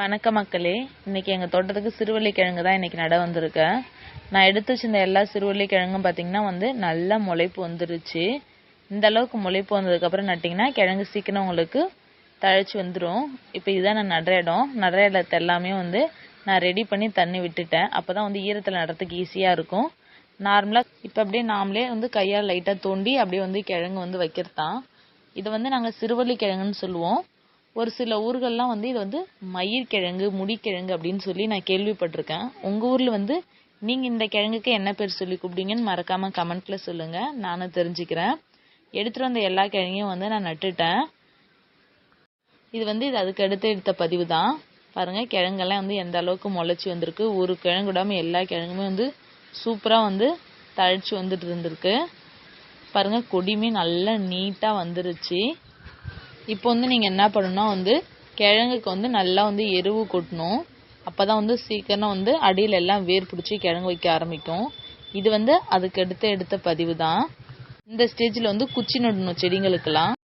வணக்கம் மக்களே இன்னைக்கு எங்கள் தோட்டத்துக்கு சிறுவள்ளி கிழங்கு தான் இன்னைக்கு நட வந்திருக்கேன் நான் எடுத்து வச்சிருந்த எல்லா சிறுவள்ளி கிழங்கும் பார்த்தீங்கன்னா வந்து நல்ல முளைப்பு வந்துருச்சு. இந்த அளவுக்கு முளைப்பு வந்ததுக்கப்புறம் நட்டிங்கன்னா கிழங்கு சீக்கிரம் உங்களுக்கு தழைச்சி வந்துடும் இப்போ இதுதான் நான் நடுற இடம். நடுற இடத்த எல்லாமே வந்து நான் ரெடி பண்ணி தண்ணி விட்டுட்டேன். அப்போ தான் வந்து ஈரத்தில் நடுறதுக்கு ஈஸியாக இருக்கும். நார்மலாக இப்போ அப்படியே நாமளே வந்து கையால் லைட்டாக தோண்டி அப்படியே வந்து கிழங்கு வந்து வைக்கிறது தான் இதை வந்து நாங்கள் சிறுவள்ளி கிழங்குன்னு சொல்லுவோம். ஒரு சில ஊர்கள்லாம் வந்து இது வந்து மயிர்கிழங்கு முடிக்கிழங்கு அப்படின்னு சொல்லி நான் கேள்விப்பட்டிருக்கேன். உங்கள் ஊரில் வந்து நீங்கள் இந்த கிழங்குக்கு என்ன பேர் சொல்லி கூப்பிட்டீங்கன்னு மறக்காமல் கமெண்ட்டில் சொல்லுங்கள் நானும் தெரிஞ்சுக்கிறேன். எடுத்துகிட்டு வந்த எல்லா கிழங்கையும் வந்து நான் நட்டுட்டேன். இது வந்து இது அதுக்கு அடுத்து எடுத்த பதிவு தான். பாருங்கள் கிழங்கெல்லாம் வந்து எந்த அளவுக்கு முளைச்சி வந்திருக்கு. ஒரு கிழங்கு விடாமல் எல்லா கிழங்குமே வந்து சூப்பராக வந்து தழைச்சி வந்துட்டு இருந்திருக்கு. பாருங்கள் கொடியுமே நல்லா நீட்டாக வந்துருச்சு. இப்போ வந்து நீங்கள் என்ன பண்ணணும்னா வந்து கிழங்குக்கு வந்து நல்லா வந்து எருவு கொட்டணும். அப்போ தான் வந்து சீக்கிரம் வந்து அடியில் எல்லாம் வேர் பிடிச்சி கிழங்கு வைக்க ஆரம்பிக்கும். இது வந்து அதுக்கு அடுத்து எடுத்த பதிவு தான் இந்த ஸ்டேஜில் வந்து குச்சி நடணும் செடிங்களுக்கெல்லாம்.